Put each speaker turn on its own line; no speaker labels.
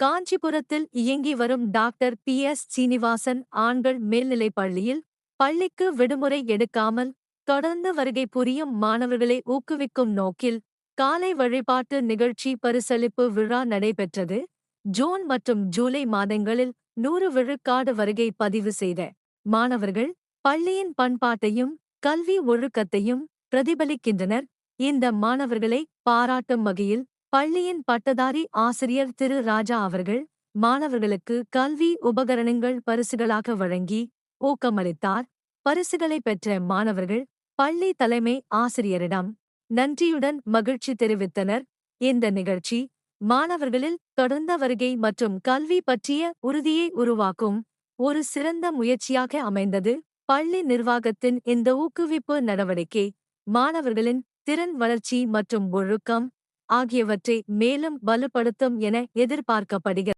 காஞ்சிபுரத்தில் இயங்கி வரும் டாக்டர் பி. எஸ். சீனிவாசன் ஆண்கள் மேல்நிலைப் பள்ளியில் பள்ளிக்கு விடுமுறை எடுக்காமல் தொடர்ந்து வருகை புரியும் மாணவர்களை ஊக்குவிக்கும் நோக்கில் காலை வழிபாட்டு நிகழ்ச்சி பரிசளிப்பு விழா நடைபெற்றது. ஜூன் மற்றும் ஜூலை மாதங்களில் நூறு விழுக்காடு வருகை பதிவு செய்த மாணவர்கள் பள்ளியின் பண்பாட்டையும் கல்வி ஒழுக்கத்தையும் பிரதிபலிக்கின்றனர். இந்த மாணவர்களை பாராட்டும் வகையில் பள்ளியின் பட்டதாரி ஆசிரியர் திரு. ராஜா அவர்கள் மாணவர்களுக்கு கல்வி உபகரணங்கள் பரிசுகளாக வழங்கி ஊக்கமளித்தார். பரிசுகளை பெற்ற மாணவர்கள் பள்ளி தலைமை ஆசிரியரிடம் நன்றியுடன் மகிழ்ச்சி தெரிவித்தனர். இந்த நிகழ்ச்சி மாணவர்களில் தொடர்ந்த வருகை மற்றும் கல்வி பற்றிய உறுதியை உருவாக்கும் ஒரு சிறந்த முயற்சியாக அமைந்தது. பள்ளி நிர்வாகத்தின் இந்த ஊக்குவிப்பு நடவடிக்கை மாணவர்களின் திறன் வளர்ச்சி மற்றும் ஒழுக்கம் ஆகியவற்றை மேலும் வலுப்படுத்தும் என எதிர்பார்க்கப்படுகிறது.